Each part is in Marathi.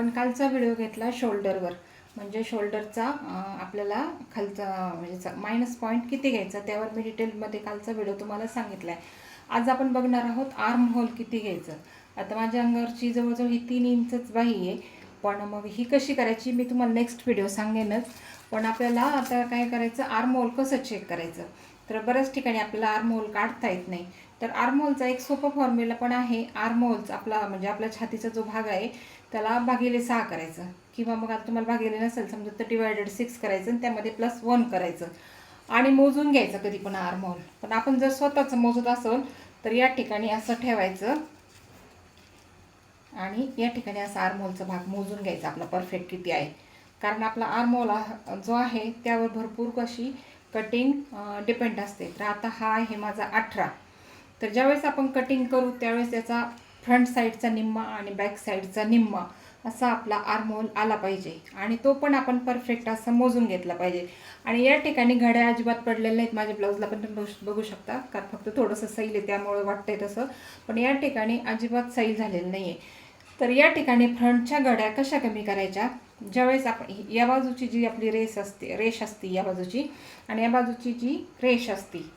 आपण कालचा व्हिडिओ घेतला शोल्डरवर म्हणजे शोल्डरचा आपल्याला खालचा म्हणजे मायनस पॉईंट किती घ्यायचा त्यावर मी डिटेलमध्ये कालचा व्हिडिओ तुम्हाला सांगितला आहे आज आपण बघणार आहोत आर्म होल किती घ्यायचं. आता माझ्या अंगावरची जवळजवळ ही तीन इंचच बाही आहे. पण मग ही कशी करायची मी तुम्हाला नेक्स्ट व्हिडिओ सांगेनच. पण आपल्याला आता काय करायचं आर्म होल कसं चेक करायचं? तर बऱ्याच ठिकाणी आपल्याला आर्म होल काढता येत नाही. तर आर्म होलचा एक सोपा फॉर्म्युला पण आहे. आर्म आपला म्हणजे आपल्या छातीचा जो भाग आहे त्याला भागिले सहा करायचं. किंवा मग आता तुम्हाला भागिले नसेल समजा तर डिवायडेड सिक्स करायचं आणि त्यामध्ये प्लस वन करायचं. आणि मोजून घ्यायचं कधी पण आर्म पण आपण जर स्वतःचं मोजत असेल तर या ठिकाणी असं ठेवायचं. आणि या ठिकाणी असा आर्महोलचा भाग मोजून घ्यायचा. आपला परफेक्ट किती आहे? कारण आपला आर्महोल जो आहे त्यावर भरपूर कशी कटिंग डिपेंड असते. तर आता हा आहे माझा अठरा. तर ज्यावेळेस आपण कटिंग करू त्यावेळेस त्याचा फ्रंट साईडचा निम्मा आणि बॅक साईडचा निम्मा असा आपला आर्मोल आला पाहिजे. आणि तो पण आपण परफेक्ट असा मोजून घेतला पाहिजे. आणि या ठिकाणी घड्या अजिबात पडलेल्या नाहीत. माझ्या ब्लाऊजला पण बघू- बघू शकता. कारण फक्त थोडंसं सैल आहे त्यामुळे वाटतंय तसं. पण या ठिकाणी अजिबात सैल झालेलं नाही आहे तर या ठिकाणी फ्रंटच्या घड्या कशा कमी करायच्या? ज्यावेळेस आपण या बाजूची जी आपली रेस असते रेष असते या बाजूची. आणि या बाजूची जी रेष असती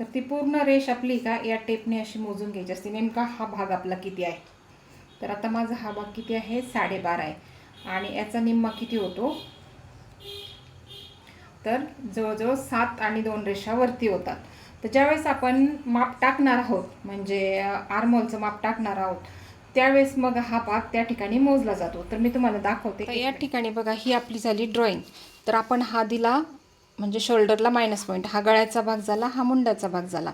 तर ती पूर्ण रेष आपली का या टेपने अशी मोजून घ्यायची असते. नेमका हा भाग आपला किती आहे? तर आता माझा हा भाग किती आहे? साडेबारा आहे. आणि याचा निम्मा किती होतो? तर जवळजवळ सात आणि दोन रेषा वरती होतात. तर ज्यावेळेस आपण माप टाकणार आहोत म्हणजे आर्मोलचं माप टाकणार आहोत त्यावेळेस मग हा भाग त्या ठिकाणी मोजला जातो. तर मी तुम्हाला दाखवते. या ठिकाणी बघा ही आपली झाली ड्रॉइंग. तर आपण हा दिला म्हणजे शोल्डरला मायनस पॉईंट हा गळ्याचा भाग झाला हा मुंडाचा भाग झाला.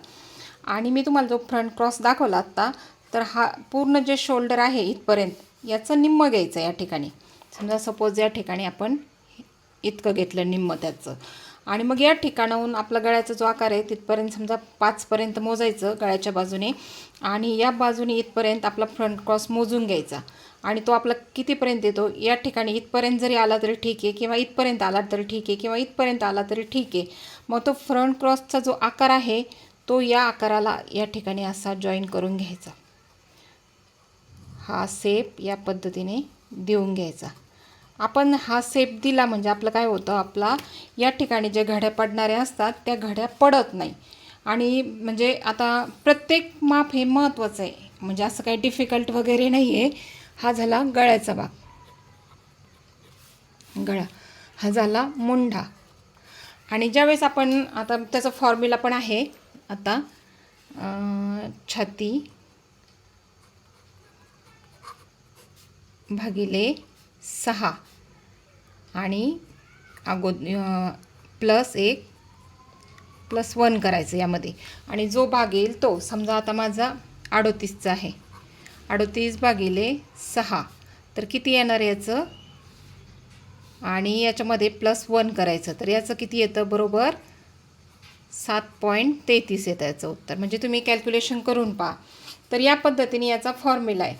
आणि मी तुम्हाला जो फ्रंट क्रॉस दाखवला आत्ता तर हा पूर्ण जे शोल्डर आहे इथपर्यंत याचं निम्म घ्यायचं या ठिकाणी. समजा सपोज या ठिकाणी आपण इतकं घेतलं निम्म त्याचं. आणि मग या ठिकाणाहून आपला गळ्याचा जो आकार आहे तिथपर्यंत समजा पाचपर्यंत मोजायचं गळ्याच्या बाजूने. आणि या बाजूने इथपर्यंत आपला फ्रंट क्रॉस मोजून घ्यायचा. आणि तो आपला कितीपर्यंत येतो? या ठिकाणी इथपर्यंत जरी आला तरी ठीक आहे किंवा इथपर्यंत आला तरी ठीक आहे किंवा इथपर्यंत आला तरी ठीक आहे. मग तो फ्रंट क्रॉसचा जो आकार आहे तो या आकाराला या ठिकाणी असा जॉईन करून घ्यायचा. हा सेप या पद्धतीने देऊन घ्यायचा. आपण हा सेप दिला म्हणजे आपलं काय होतं? आपला या ठिकाणी जे घड्या पडणाऱ्या असतात त्या घड्या पडत नाही. आणि म्हणजे आता प्रत्येक माप हे महत्त्वाचं आहे. म्हणजे असं काही डिफिकल्ट वगैरे नाही आहे हा झाला गळ्याचा भाग गळा. हा झाला मुंढा. आणि ज्यावेळेस आपण आता त्याचा फॉर्म्युला पण आहे आता छाती भागिले सहा. आणि अगो प्लस एक प्लस वन करायचं यामध्ये. आणि जो भाग येईल तो समजा आता माझा अडोतीसचा आहे. अडोतीस भागिले सहा. तर किती येणार याचं? आणि याच्यामध्ये प्लस वन करायचं. तर याचं किती येतं? बरोबर सात पॉईंट तेहतीस येतं याचं उत्तर. म्हणजे तुम्ही कॅल्क्युलेशन करून पहा. तर या पद्धतीने याचा फॉर्म्युला आहे.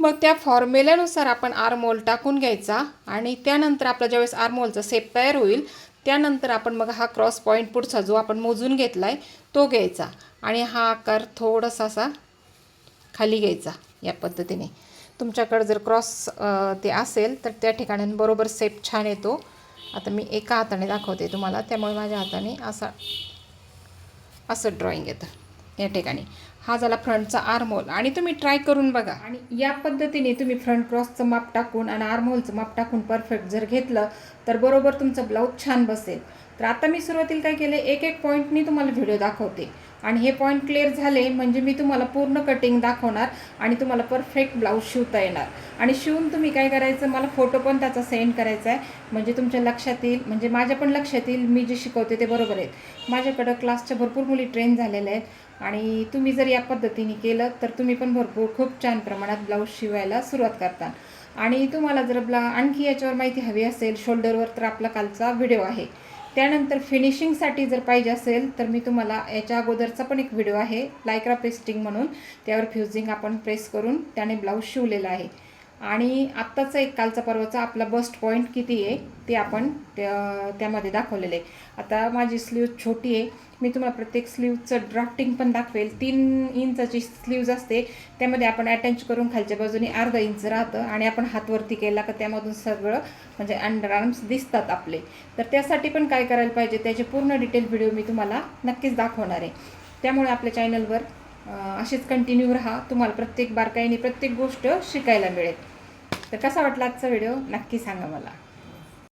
मग त्या फॉर्म्युल्यानुसार आपण आरमोल टाकून घ्यायचा आणि त्यानंतर आपला ज्यावेळेस आरमोलचा सेप तयार होईल त्यानंतर आपण मग हा क्रॉस पॉईंट पुढचा जो आपण मोजून घेतला आहे तो घ्यायचा. आणि हा आकार थोडासा असा खाली घ्यायचा. या पद्धतीने. तुमच्याकडे जर क्रॉस ते असेल तर त्या ठिकाणी बरोबर सेप छान येतो. आता मी एका हाताने दाखवते तुम्हाला त्यामुळे माझ्या हाताने असा असं ड्रॉइंग येतं या ठिकाणी. हा झाला फ्रंटचा आर्महोल. आणि तुम्ही ट्राय करून बघा. आणि या पद्धतीने तुम्ही फ्रंट क्रॉसचं माप टाकून आणि आर्महोलचं माप टाकून परफेक्ट जर घेतलं तर बरोबर तुमचं ब्लाऊज छान बसेल. तर आता मी सुरुवातीला काय केलं एक एक पॉईंटनी तुम्हाला व्हिडिओ दाखवते. आणि हे पॉईंट क्लिअर झाले म्हणजे मी तुम्हाला पूर्ण कटिंग दाखवणार आणि तुम्हाला परफेक्ट ब्लाऊज शिवता येणार. आणि शिवून तुम्ही काय करायचं? मला फोटो पण त्याचा सेंड करायचा आहे. म्हणजे तुमच्या लक्षात येईल म्हणजे माझ्या पण लक्षात येईल मी जे शिकवते ते बरोबर आहेत. माझ्याकडं क्लासच्या भरपूर मुली ट्रेन झालेल्या आहेत. आणि तुम्ही जर या पद्धतीने केलं तर तुम्ही पण भरपूर खूप छान प्रमाणात ब्लाऊज शिवायला सुरुवात करता. आणि तुम्हाला जर ब्ला आणखी याच्यावर माहिती हवी असेल शोल्डरवर तर आपला कालचा व्हिडिओ आहे. त्यानंतर फिनिशिंगसाठी जर पाहिजे असेल तर मी तुम्हाला याच्या अगोदरचा पण एक व्हिडिओ आहे लायक्रा पेस्टिंग म्हणून. त्यावर फ्युजिंग आपण प्रेस करून त्याने ब्लाऊज शिवलेला आहे. आणि आत्ताचा एक कालचा परवाचा आपला बस्ट पॉईंट किती आहे ते आपण त्यामध्ये दाखवलेलं आहे. आता माझी स्लीव छोटी आहे. मी तुम्हाला प्रत्येक स्लीवचं ड्राफ्टिंग पण दाखवेल. तीन इंचाची स्लीव्ज असते. त्यामध्ये आपण अटॅच करून खालच्या बाजूने अर्धा इंच राहतं आणि आपण हातवरती केला का त्यामधून सगळं म्हणजे अंडर आर्म्स दिसतात आपले. तर त्यासाठी पण काय करायला पाहिजे त्याचे पूर्ण डिटेल व्हिडिओ मी तुम्हाला नक्कीच दाखवणार आहे. त्यामुळे आपल्या चॅनलवर असेच कंटिन्यू राहा. तुम्हाला प्रत्येक बारकाईने प्रत्येक गोष्ट शिकायला मिळेल. तर कसा वाटला आजचा व्हिडिओ नक्की सांगा मला.